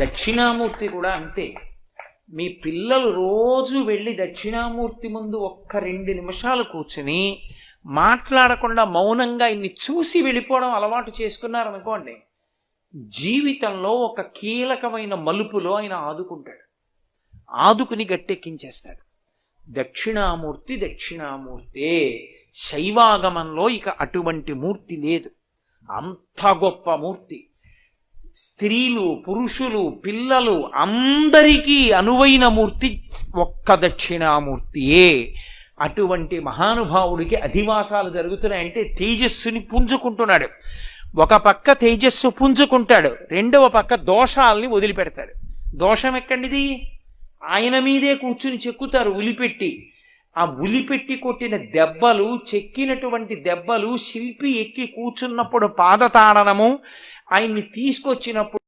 దక్షిణామూర్తి కూడా అంతే. మీ పిల్లలు రోజు వెళ్ళి దక్షిణామూర్తి ముందు ఒక్క రెండు నిమిషాలు కూర్చుని మాట్లాడకుండా మౌనంగా ఇన్ని చూసి వెళ్ళిపోవడం అలవాటు చేసుకున్నారనుకోండి జీవితంలో ఒక కీలకమైన మలుపులో ఆయన ఆదుకుంటాడు. ఆదుకుని గట్టెక్కించేస్తాడు. దక్షిణామూర్తి దక్షిణామూర్తే శైవాగమంలో ఇక అటువంటి మూర్తి లేదు. అంత గొప్ప మూర్తి. స్త్రీలు పురుషులు పిల్లలు అందరికీ అనువైన మూర్తి ఒక్క దక్షిణామూర్తియే. అటువంటి మహానుభావుడికి అధివాసాలు జరుగుతున్నాయంటే తేజస్సుని పుంజుకుంటున్నాడు. ఒక పక్క తేజస్సు పుంజుకుంటాడు రెండవ పక్క దోషాల్ని వదిలిపెడతాడు. దోషం ఎక్కడిది? ఆయన మీదే కూర్చుని చెక్కుతారు ఉలిపెట్టి. ఆ ఉలిపెట్టి కొట్టిన దెబ్బలు చెక్కినటువంటి దెబ్బలు శిల్పి ఎక్కి కూర్చున్నప్పుడు పాదతాడనము ఆయన్ని తీసుకొచ్చినప్పుడు